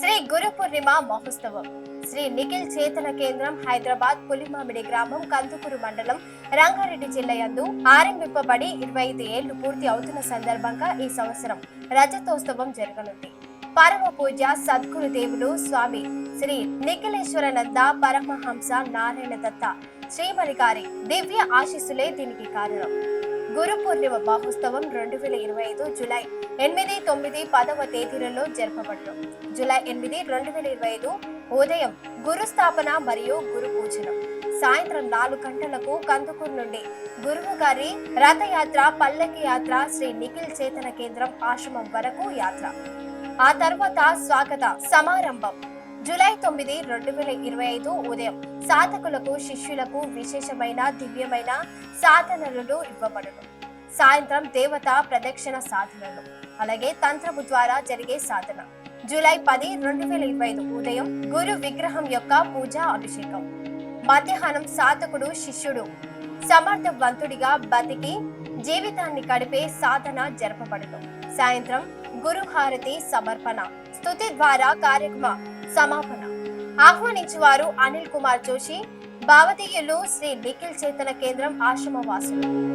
శ్రీ గురు పూర్ణిమ మహోత్సవం. శ్రీ నిఖిల్ చేతన కేంద్రం హైదరాబాద్ పులిమామిడి గ్రామం కందుకూరు మండలం రంగారెడ్డి జిల్లా యందు ఆరంభింపబడి ఇరవై ఐదు ఏళ్ళు పూర్తి అవుతున్న సందర్భంగా ఈ సంవత్సరం రజతోత్సవం జరగనుంది. పరమ పూజ సద్గురు దేవులు స్వామి శ్రీ నిఖిలేశ్వరనంద పరమహంస నారాయణ దత్త శ్రీమణి గారి దివ్య ఆశీస్సులే దీనికి కారణం. గురు పూర్ణిమ మహోత్సవం రెండు వేల ఇరవై ఐదు జూలై ఎనిమిది తొమ్మిది పదవ తేదీలలో జరపబడును. జూలై ఎనిమిది రెండు వేల ఇరవై ఐదు ఉదయం గురు స్థాపన మరియు గురు పూజనం. సాయంత్రం నాలుగు గంటలకు కందుకూరు నుండి గురువు గారి రథయాత్ర పల్లకి యాత్ర శ్రీ నిఖిల్ చేతన కేంద్రం ఆశ్రమం వరకు యాత్ర. ఆ తర్వాత స్వాగత సమారంభం. జూలై తొమ్మిది రెండు వేల ఇరవై ఐదు ఉదయం సాధకులకు శిష్యులకు విశేషమైన దివ్యమైన సాధనలు ఇవ్వబడును. సాయంత్రం దేవత ప్రదక్షిణ సాధనలు అలాగే తంత్రము ద్వారా జరిగే సాధన. జూలై పది రెండు వేల ఇరవై ఐదు ఉదయం గురు విగ్రహం యొక్క పూజ అభిషేకం. మధ్యాహ్నం సాధకుడు శిష్యుడు సమర్థవంతుడిగా బతికి జీవితాన్ని గడిపే సాధన జరపబడును. సాయంత్రం గురుహారతి సమర్పణ స్థుతి ద్వారా కార్యక్రమ సమాపన. ఆహ్వానించువారు అనిల్ కుమార్ జోషి భావతీయులు శ్రీ నిఖిల్ చేతన కేంద్రం ఆశ్రమ వాసులు